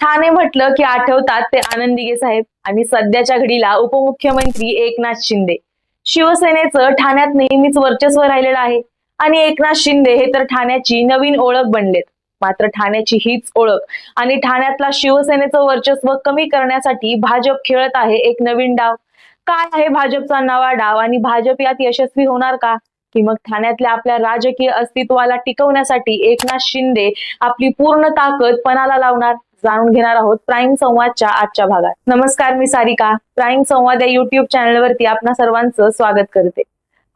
ठाणे म्हटलं की आठवतात ते आनंदीगे साहेब आणि सध्याच्या घडीला उपमुख्यमंत्री एकनाथ शिंदे. शिवसेनेचं ठाण्यात नेहमीच वर्चस्व राहिलेलं आहे आणि एकनाथ शिंदे हे तर ठाण्याची नवीन ओळख बनलेत. मात्र ठाण्याची हीच ओळख आणि ठाण्यातला शिवसेनेचं वर्चस्व कमी करण्यासाठी भाजप खेळत आहे एक नवीन डाव. काय आहे भाजपचा नवा डाव आणि भाजप यात यशस्वी होणार का? की मग ठाण्यातल्या आपल्या राजकीय अस्तित्वाला टिकवण्यासाठी एकनाथ शिंदे आपली पूर्ण ताकद पणाला लावणार? जाणून घेणार आहोत प्राईम संवादच्या आजच्या भागात. नमस्कार मी सारिका. प्राईम संवाद या युट्यूब चॅनलवरती आपणा सर्वांचं स्वागत करते.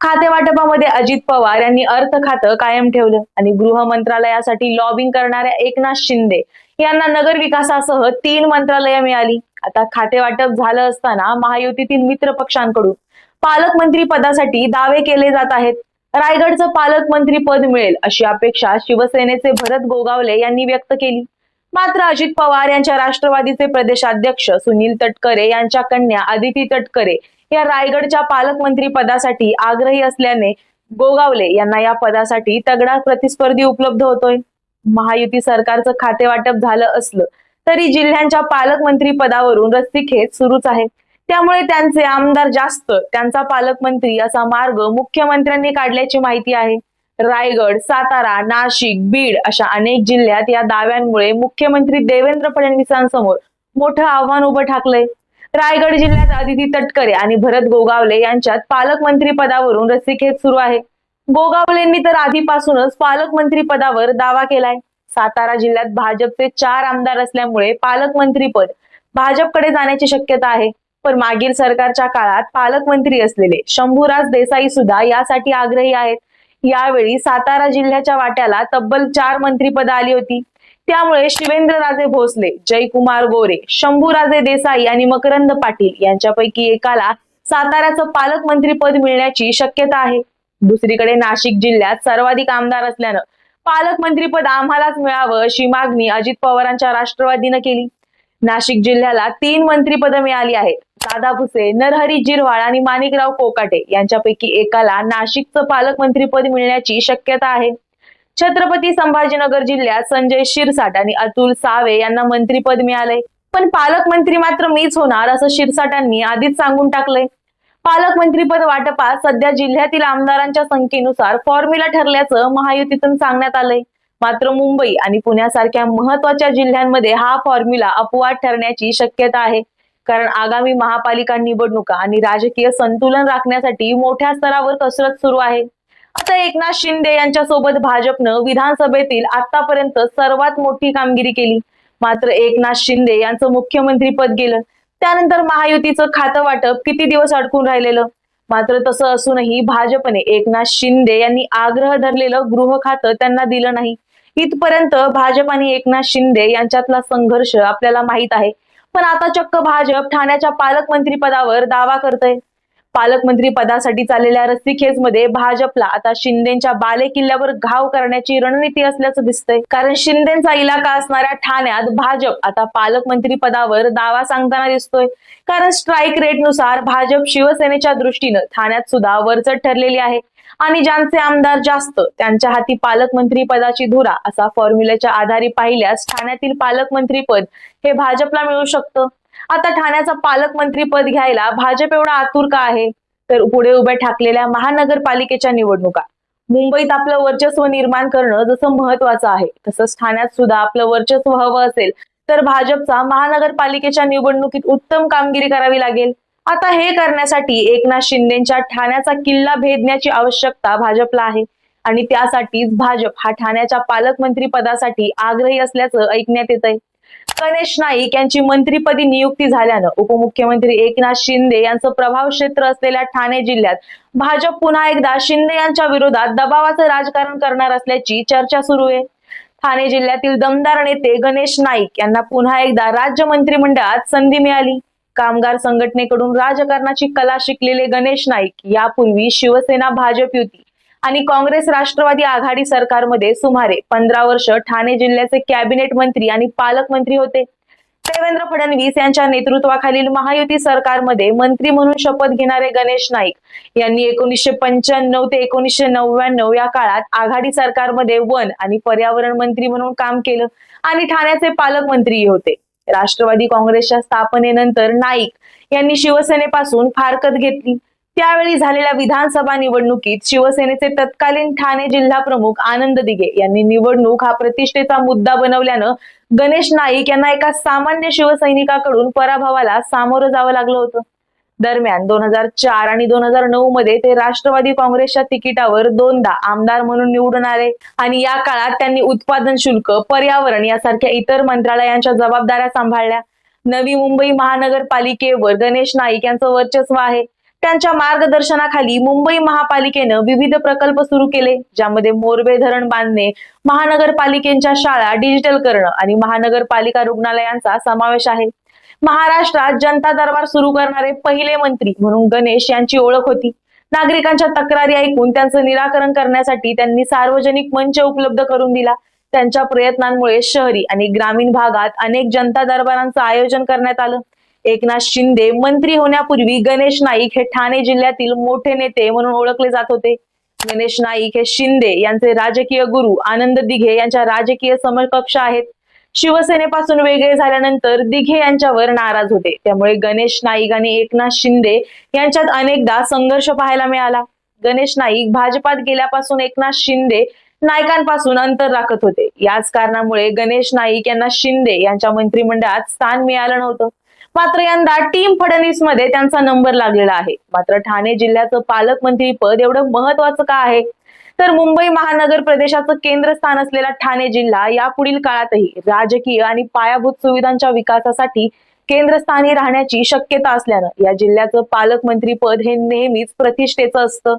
खाते वाटपामध्ये अजित पवार यांनी अर्थ खातं कायम ठेवलं आणि गृह मंत्रालयासाठी लॉबिंग करणाऱ्या एकनाथ शिंदे यांना नगर विकासासह तीन मंत्रालय मिळाली. आता खाते वाटप झालं असताना महायुतीतील मित्र पक्षांकडून पालकमंत्री पदासाठी दावे केले जात आहेत. रायगडचं पालकमंत्री पद मिळेल अशी अपेक्षा शिवसेनेचे भरत गोगावले यांनी व्यक्त केली. मात्र अजित पवार यांच्या राष्ट्रवादीचे प्रदेशाध्यक्ष सुनील तटकरे यांच्या कन्या आदिती तटकरे या रायगडच्या पालकमंत्री पदासाठी आग्रही असल्याने गोगावले यांना या पदासाठी तगडा प्रतिस्पर्धी उपलब्ध होतोय. महायुती सरकारचं खाते वाटप झालं असलं तरी जिल्ह्यांच्या पालकमंत्री पदावरून रस्सीखेच सुरूच आहे. त्यामुळे त्यांचे आमदार जास्त त्यांचा पालकमंत्री असा मार्ग मुख्यमंत्र्यांनी काढल्याची माहिती आहे. रायगड सातारा नाशिक बीड अशा अनेक जिल्ह्यात या दाव्यांमुळे मुख्यमंत्री देवेंद्र फडणवीसांसमोर मोठं आव्हान उभं ठाकलंय. रायगड जिल्ह्यात आदिती तटकरे आणि भरत गोगावले यांच्यात पालकमंत्री पदावरून रस्सीखेच सुरू आहे. गोगावलेंनी तर आधीपासूनच पालकमंत्री पदावर दावा केलाय. सातारा जिल्ह्यात भाजपचे चार आमदार असल्यामुळे पालकमंत्री पद भाजपकडे जाण्याची शक्यता आहे. पण मागील सरकारच्या काळात पालकमंत्री असलेले शंभूराज देसाई सुद्धा यासाठी आग्रही आहेत. यावेळी सातारा जिल्ह्याच्या वाट्याला तब्बल चार मंत्रीपद आली होती. त्यामुळे शिवेंद्रराजे भोसले जयकुमार गोरे शंभूराजे देसाई आणि मकरंद पाटील यांच्यापैकी एकाला साताऱ्याचं पालकमंत्रीपद मिळण्याची शक्यता आहे. दुसरीकडे नाशिक जिल्ह्यात सर्वाधिक आमदार असल्यानं पालकमंत्रीपद आम्हालाच मिळावं अशी मागणी अजित पवारांच्या राष्ट्रवादीनं केली. नाशिक जिल्ह्याला तीन मंत्रीपदं मिळाली आहेत. दादा भुसे नरहरी जिरवाळ आणि माणिकराव कोकाटे यांच्यापैकी एकाला नाशिकचं पालकमंत्रीपद मिळण्याची शक्यता आहे. छत्रपती संभाजीनगर जिल्ह्यात संजय शिरसाट आणि अतुल सावे यांना मंत्रीपद मिळालंय. पण पालकमंत्री मात्र मीच होणार असं शिरसाटांनी आधीच सांगून टाकलंय. पालकमंत्रीपद वाटपात सध्या जिल्ह्यातील आमदारांच्या संख्येनुसार फॉर्म्युला ठरल्याचं महायुतीतून सांगण्यात आलंय. मात्र मुंबई आणि पुण्यासारख्या महत्त्वाच्या जिल्ह्यांमध्ये हा फॉर्म्युला अपवाद ठरण्याची शक्यता आहे. कारण आगामी महापालिका निवडणुका आणि राजकीय संतुलन राखण्यासाठी मोठ्या स्तरावर कसरत सुरू आहे. आता एकनाथ शिंदे यांच्या सोबत भाजपनं विधानसभेतील आतापर्यंत सर्वात मोठी कामगिरी केली. मात्र एकनाथ शिंदे यांचं मुख्यमंत्री पद गेलं. त्यानंतर महायुतीचं खातं वाटप किती दिवस अडकून राहिलेलं? मात्र तसं असूनही भाजपने एकनाथ शिंदे यांनी आग्रह धरलेलं गृह खातं त्यांना दिलं नाही. इथपर्यंत भाजप आणि एकनाथ शिंदे यांच्यातला संघर्ष आपल्याला माहीत आहे. पण आता चक्क भाजप ठाण्याच्या पालकमंत्री पदावर दावा करतय. पालकमंत्री पदासाठी चाललेल्या रस्सीखेचमध्ये भाजपला आता शिंदेच्या बाले किल्ल्यावर घाव करण्याची रणनीती असल्याचं दिसतंय. कारण शिंदेचा इलाका असणाऱ्या ठाण्यात भाजप आता पालकमंत्री पदावर दावा सांगताना दिसतोय. कारण स्ट्राईक रेटनुसार भाजप शिवसेनेच्या दृष्टीनं ठाण्यात सुद्धा वरचढ ठरलेली आहे. आणि ज्यांचे आमदार जास्त त्यांच्या हाती पालकमंत्री पदाची धुरा असा फॉर्म्युल्याच्या आधारे पाहिल्यास ठाण्यातील पालकमंत्री पद हे भाजपला मिळू शकतं. आता ठाण्याचं पालकमंत्री पद घ्यायला भाजप एवढा आतुर का आहे? तर पुढे उभ्या ठाकलेल्या महानगरपालिकेच्या निवडणुका. मुंबईत आपलं वर्चस्व निर्माण करणं जसं महत्वाचं आहे तसंच ठाण्यात सुद्धा आपलं वर्चस्व हवं असेल तर भाजपचा महानगरपालिकेच्या निवडणुकीत उत्तम कामगिरी करावी लागेल. आता हे करण्यासाठी एकनाथ शिंदेच्या ठाण्याचा किल्ला भेदण्याची आवश्यकता भाजपला आहे. आणि त्यासाठीच भाजप हा ठाण्याच्या पालकमंत्री पदासाठी आग्रही असल्याचं ऐकण्यात येत आहे गणेश नाईक यांची मंत्रीपदी नियुक्ती झाल्यानं उपमुख्यमंत्री एकनाथ शिंदे यांचं प्रभाव क्षेत्र असलेल्या ठाणे जिल्ह्यात भाजप पुन्हा एकदा शिंदे यांच्या विरोधात दबावाचं राजकारण करणार असल्याची चर्चा सुरू आहे. ठाणे जिल्ह्यातील दमदार नेते गणेश नाईक यांना पुन्हा एकदा राज्य मंत्रिमंडळात संधी मिळाली. कामगार संघटनेकडून राजकारणाची कला शिकलेले गणेश नाईक यापूर्वी शिवसेना भाजप युती आणि काँग्रेस राष्ट्रवादी आघाडी सरकारमध्ये सुमारे पंधरा वर्ष ठाणे जिल्ह्याचे कॅबिनेट मंत्री आणि पालकमंत्री होते. देवेंद्र फडणवीस यांच्या नेतृत्वाखालील महायुती सरकारमध्ये मंत्री म्हणून शपथ घेणारे गणेश नाईक यांनी एकोणीसशे पंच्याण्णव ते एकोणीसशे नव्याण्णव या काळात आघाडी सरकारमध्ये वन आणि पर्यावरण मंत्री म्हणून काम केलं आणि ठाण्याचे पालकमंत्रीही होते. राष्ट्रवादी काँग्रेसच्या स्थापनेनंतर नाईक यांनी शिवसेनेपासून फारकत घेतली. त्यावेळी झालेल्या विधानसभा निवडणुकीत शिवसेनेचे तत्कालीन ठाणे जिल्हा प्रमुख आनंद दिघे यांनी निवडणूक हा प्रतिष्ठेचा मुद्दा बनवल्यानं गणेश नाईक यांना एका सामान्य शिवसैनिकाकडून पराभवाला सामोरं जावं लागलं होतं. दरम्यान दोन हजार चार आणि दोन हजार नऊ मध्ये ते राष्ट्रवादी काँग्रेसच्या तिकिटावर दोनदा आमदार म्हणून निवडून आले आणि या काळात त्यांनी उत्पादन शुल्क पर्यावरण यासारख्या इतर मंत्रालयांच्या जबाबदाऱ्या सांभाळल्या. नवी मुंबई महानगरपालिकेवर गणेश नाईक यांचं वर्चस्व आहे. त्यांच्या मार्गदर्शनाखाली मुंबई महापालिकेनं विविध प्रकल्प सुरू केले ज्यामध्ये मोरबे धरण बांधणे महानगरपालिकेच्या शाळा डिजिटल करणं आणि महानगरपालिका रुग्णालयांचा समावेश आहे. महाराष्ट्रात जनता दरबार सुरू करणारे पहिले मंत्री म्हणून गणेश यांची ओळख होती. नागरिकांच्या तक्रारी ऐकून त्यांचं निराकरण करण्यासाठी त्यांनी सार्वजनिक मंच उपलब्ध करून दिला. त्यांच्या प्रयत्नांमुळे शहरी आणि ग्रामीण भागात अनेक जनता दरबारांचं आयोजन करण्यात आलं. एकनाथ शिंदे मंत्री होण्यापूर्वी गणेश नाईक हे ठाणे जिल्ह्यातील मोठे नेते म्हणून ओळखले जात होते. गणेश नाईक हे शिंदे यांचे राजकीय गुरु आनंद दिघे यांच्या राजकीय समकक्ष आहेत. शिवसेनेपासून वेगळे झाल्यानंतर दिघे यांच्यावर नाराज होते. त्यामुळे गणेश नाईक आणि एकनाथ शिंदे यांच्यात अनेकदा संघर्ष पाहायला मिळाला. गणेश नाईक भाजपात गेल्यापासून एकनाथ शिंदे नायकांपासून अंतर राखत होते. याच कारणामुळे गणेश नाईक यांना शिंदे यांच्या मंत्रिमंडळात स्थान मिळालं नव्हतं. मात्र यंदा टीम फडणवीसमध्ये त्यांचा नंबर लागलेला आहे. मात्र ठाणे जिल्ह्याचं पालकमंत्री पद एवढं महत्वाचं का आहे? तर मुंबई महानगर प्रदेशाचं केंद्रस्थान असलेला ठाणे जिल्हा यापुढील काळातही राजकीय आणि पायाभूत सुविधांच्या विकासासाठी केंद्रस्थानी राहण्याची शक्यता असल्यानं या जिल्ह्याचं पालकमंत्री पद हे नेहमीच प्रतिष्ठेचं असतं.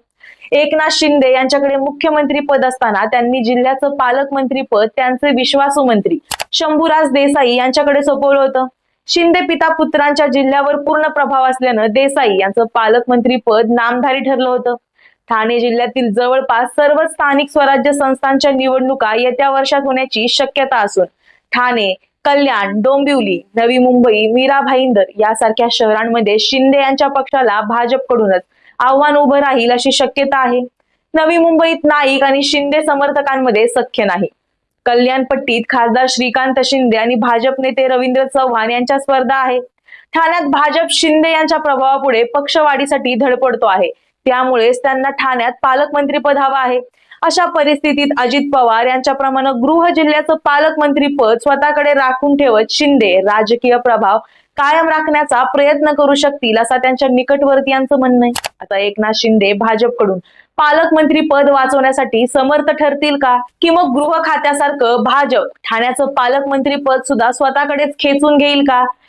एकनाथ शिंदे यांच्याकडे मुख्यमंत्री पद असताना त्यांनी जिल्ह्याचं पालकमंत्री पद त्यांचे विश्वासू मंत्री शंभूराज देसाई यांच्याकडे सोपवलं होतं. शिंदे पिता पुत्रांच्या जिल्ह्यावर पूर्ण प्रभाव असल्यानं देसाई यांचं पालकमंत्री पद नामधारी ठरलं होतं. ठाणे जिल्ह्यातील जवळपास सर्व स्थानिक स्वराज्य संस्थांच्या निवडणुका येत्या वर्षात होण्याची शक्यता असून ठाणे कल्याण डोंबिवली नवी मुंबई मीरा भाईंदर यासारख्या शहरांमध्ये शिंदे यांच्या पक्षाला भाजपकडूनच आव्हान उभं राहील अशी शक्यता आहे. नवी मुंबईत नाईक आणि शिंदे समर्थकांमध्ये सख्य नाही. कल्याणपट्टीत खासदार श्रीकांत शिंदे आणि भाजप नेते रवींद्र चव्हाण यांच्या स्पर्धा आहे. ठाण्यात भाजप शिंदे यांच्या प्रभावापुढे पक्षवाढीसाठी धडपडतो आहे. त्यामुळेच त्यांना ठाण्यात पालकमंत्रीपद हवं आहे. अशा परिस्थितीत अजित पवार यांच्याप्रमाणे गृह जिल्ह्याचं पालकमंत्रीपद स्वतःकडे राखून ठेवत शिंदे राजकीय प्रभाव कायम राखण्याचा प्रयत्न करू शकतील असा त्यांच्या निकटवर्तीयांचं म्हणणं आहे. आता एकनाथ शिंदे भाजपकडून पालकमंत्री पद वाचवण्यासाठी समर्थ ठरतील का? की मग गृह खात्यासारखं भाजप ठाण्याचं पालकमंत्री पद सुद्धा स्वतःकडेच खेचून घेईल का?